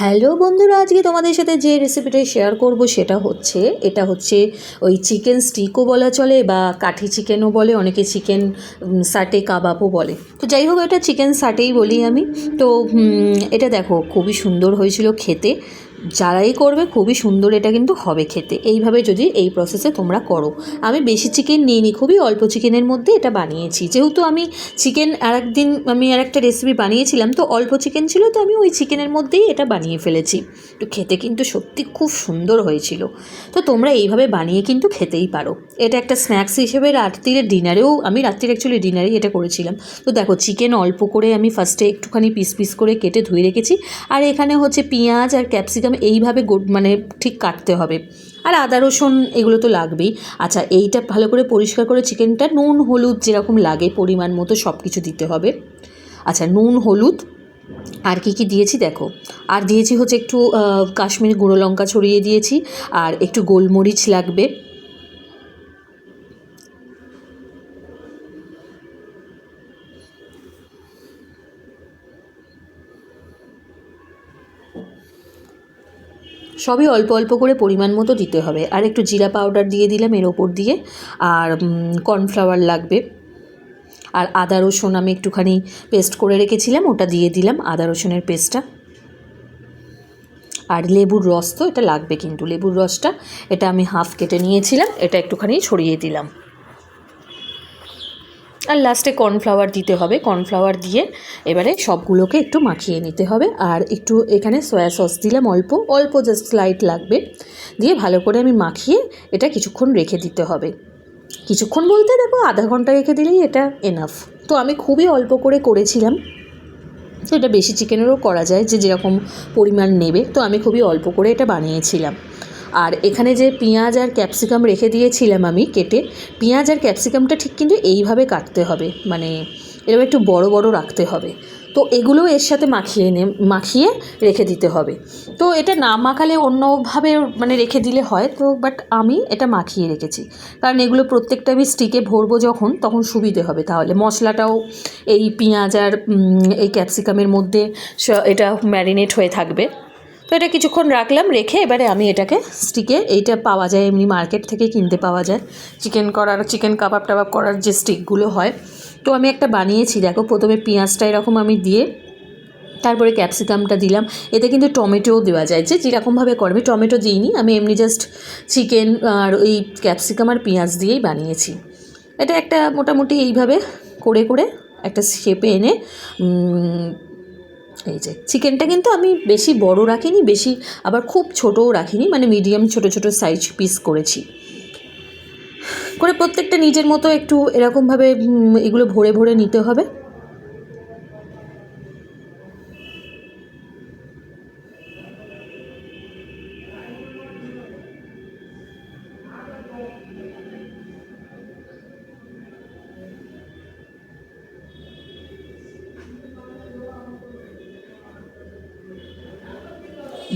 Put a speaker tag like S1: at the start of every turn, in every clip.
S1: Hello বন্ধুরা, আজকে তোমাদের সাথে যে রেসিপিটা শেয়ার করব সেটা হচ্ছে, এটা হচ্ছে ওই চিকেন স্টিকও বলা চলে বা কাঠি চিকেনও বলে, অনেকে চিকেন সাটে কাবাবও বলে। তো যাই হোক, এটা চিকেন সাটেই বলি আমি। তো এটা দেখো, খুবই সুন্দর হয়েছিল খেতে। যারাই করবে, খুবই সুন্দর এটা কিন্তু হবে খেতে। এইভাবে যদি এই প্রসেসে তোমরা করো। আমি বেশি চিকেন নিইনি, খুবই অল্প চিকেনের মধ্যে এটা বানিয়েছি। যেহেতু আমি চিকেন আর একদিন আমি আর একটা রেসিপি বানিয়েছিলাম, তো অল্প চিকেন ছিল, তো আমি ওই চিকেনের মধ্যেই এটা বানিয়ে ফেলেছি। তো খেতে কিন্তু সত্যি খুব সুন্দর হয়েছিল। তো তোমরা এইভাবে বানিয়ে কিন্তু খেতেই পারো। এটা একটা স্ন্যাক্স হিসেবে রাত্রিরে ডিনারেও আমি রাত্রির অ্যাকচুয়ালি ডিনারেই এটা করেছিলাম। তো দেখো চিকেন অল্প করে আমি ফার্স্টে একটুখানি পিস পিস করে কেটে ধুয়ে রেখেছি। আর এখানে হচ্ছে পেঁয়াজ আর ক্যাপসিকাম এইভাবে মানে ঠিক কাটতে হবে। আর আদা রসুন এগুলো তো লাগবেই। আচ্ছা এইটা ভালো করে পরিষ্কার করে চিকেনটা নুন, হলুদ যেরকম লাগে পরিমাণ মতো সব কিছু দিতে হবে। আচ্ছা নুন, হলুদ আর কি কি দিয়েছি দেখো? আর দিয়েছি হচ্ছে একটু কাশ্মীরি গুঁড়ো লঙ্কা ছড়িয়ে দিয়েছি। আর একটু গোলমরিচ লাগবে। সবই অল্প অল্প করে পরিমাণ মতো দিতে হবে। আর একটু জিরা পাউডার দিয়ে দিলাম এর ওপর দিয়ে। আর কর্নফ্লাওয়ার লাগবে। আর আদা রসুন আমি একটুখানি পেস্ট করে রেখেছিলাম, ওটা দিয়ে দিলাম আদা রসুনের পেস্টটা। আর লেবুর রস তো, এটা লাগবে কিন্তু। লেবুর রসটা, এটা আমি হাফ কেটে নিয়েছিলাম, এটা একটুখানি ছড়িয়ে দিলাম। আর লাস্টে কর্নফ্লাওয়ার দিতে হবে। কর্নফ্লাওয়ার দিয়ে এবারে সবগুলোকে একটু মাখিয়ে নিতে হবে। আর একটু এখানে সয়া সস দিলাম অল্প। অল্প জাস্ট লাইট লাগবে। দিয়ে ভালো করে আমি মাখিয়ে এটা কিছুক্ষণ রেখে দিতে হবে। কিছুক্ষণ বলতে দেখো আধা ঘণ্টা রেখে দিলেই এটা এনাফ তো আমি খুবই অল্প করে করেছিলাম। তো এটা বেশি চিকেনেরও করা যায় যে যেরকম পরিমাণ নেবে। তো আমি খুবই অল্প করে এটা বানিয়েছিলাম। আর এখানে যে পেঁয়াজ আর ক্যাপসিকাম রেখে দিয়েছিলাম আমি কেটে, পেঁয়াজ আর ক্যাপসিকামটা ঠিক কিন্তু এইভাবে কাটতে হবে মানে এরকম একটু বড় বড় রাখতে হবে। তো এগুলো এর সাথে মাখিয়ে নে, মাখিয়ে রেখে দিতে হবে। তো এটা না মাখালে অন্যভাবে মানে রেখে দিলে হয়, তো বাট আমি এটা মাখিয়ে রেখেছি। কারণ এগুলো প্রত্যেকটা আমি স্টিকে ভরবো যখন, তখন সুবিধে হবে। তাহলে মশলাটাও এই পেঁয়াজ আর এই ক্যাপসিকামের মধ্যে এটা ম্যারিনেট হয়ে থাকবে। তো এটা কিছুক্ষণ রাখলাম, রেখে এবারে আমি এটাকে স্টিকে এইটা পাওয়া যায়, এমনি মার্কেট থেকে কিনতে পাওয়া যায়। চিকেন করার চিকেন কাবাব টাবাব করার যে স্টিকগুলো হয়। তো আমি একটা বানিয়েছি, দেখো, প্রথমে পেঁয়াজটা এরকম আমি দিয়ে, তারপরে ক্যাপসিকামটা দিলাম। এতে কিন্তু টমেটোও দেওয়া যায়, যে যেরকমভাবে করবে টমেটো দিইনি, আমি এমনি জাস্ট চিকেন আর ওই ক্যাপসিকাম আর পেঁয়াজ দিয়েই বানিয়েছি। এটা একটা মোটামুটি এইভাবে করে করে একটা শেপে এনে এই যে, চিকেনটা কিন্তু আমি বেশি বড় রাখিনি, বেশি আবার খুব ছোটও রাখিনি মানে মিডিয়াম ছোট ছোট সাইজ পিস করেছি। করে প্রত্যেকটা নিজের মতো একটু এরকমভাবে এগুলো ভরে ভরে নিতে হবে।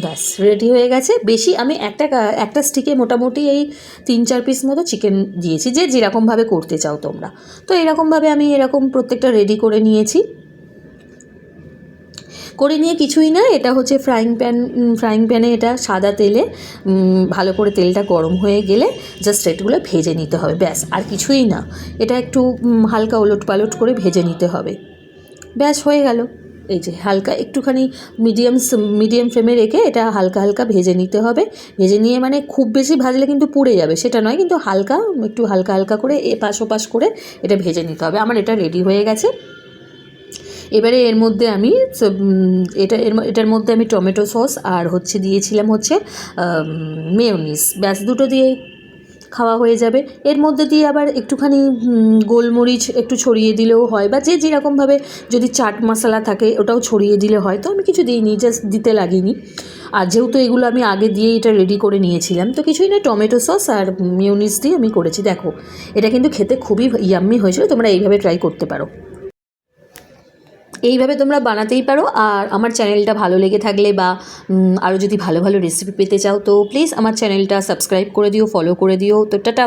S1: ব্যাস রেডি হয়ে গেছে। বেশি আমি একটা একটা স্টিকে মোটামুটি এই তিন, চার পিস মতো চিকেন দিয়েছি, যে যেরকমভাবে করতে চাও তোমরা। তো এরকমভাবে আমি এরকম প্রত্যেকটা রেডি করে নিয়েছি। করে নিয়ে কিছুই না, এটা হচ্ছে ফ্রাইং প্যান ফ্রাইং প্যানে এটা সাদা তেলে ভালো করে তেলটা গরম হয়ে গেলে জাস্ট এগুলো ভেজে নিতে হবে, ব্যাস, আর কিছুই না। এটা একটু হালকা ওলট পালট করে ভেজে নিতে হবে। ব্যাস, হয়ে গেল। এই যে হালকা একটুখানি মিডিয়াম মিডিয়াম ফ্লেমে রেখে এটা হালকা হালকা ভেজে নিতে হবে। ভেজে নিয়ে মানে খুব বেশি ভাজলে কিন্তু পুড়ে যাবে, সেটা নয়, কিন্তু হালকা, একটু হালকা হালকা করে এপাশ ওপাশ করে এটা ভেজে নিতে হবে। আমার এটা রেডি হয়ে গেছে। এবারে এর মধ্যে আমি এটা, এর এটার মধ্যে আমি টমেটো সস আর হচ্ছে দিয়েছিলাম হচ্ছে মেয়নিস ব্যাস, দুটো দিয়ে খাওয়া হয়ে যাবে। এর মধ্যে দিয়ে আবার একটুখানি গোলমরিচ একটু ছড়িয়ে দিলেও হয় বা যে যেরকমভাবে যদি চাট মশলা থাকে ওটাও ছড়িয়ে দিলে হয়। তো আমি কিছু দিইনি জাস্ট দিতে লাগিনি। আর যেহেতু এগুলো আমি আগে দিয়ে এটা রেডি করে নিয়েছিলাম, তো কিছুই না, টমেটো সস আর মিউনিস দিয়ে আমি করেছি। দেখো, এটা কিন্তু খেতে খুবই ইয়াম্মি হয়েছিল, তোমরা এইভাবে ট্রাই করতে পারো। এইভাবে তোমরা বানাতেই পারো। আর আমার চ্যানেলটা ভালো লেগে থাকলে বা আরও যদি ভালো ভালো রেসিপি পেতে চাও, তো প্লিজ আমার চ্যানেলটা সাবস্ক্রাইব করে দিও ফলো করে দিও। তো টাটা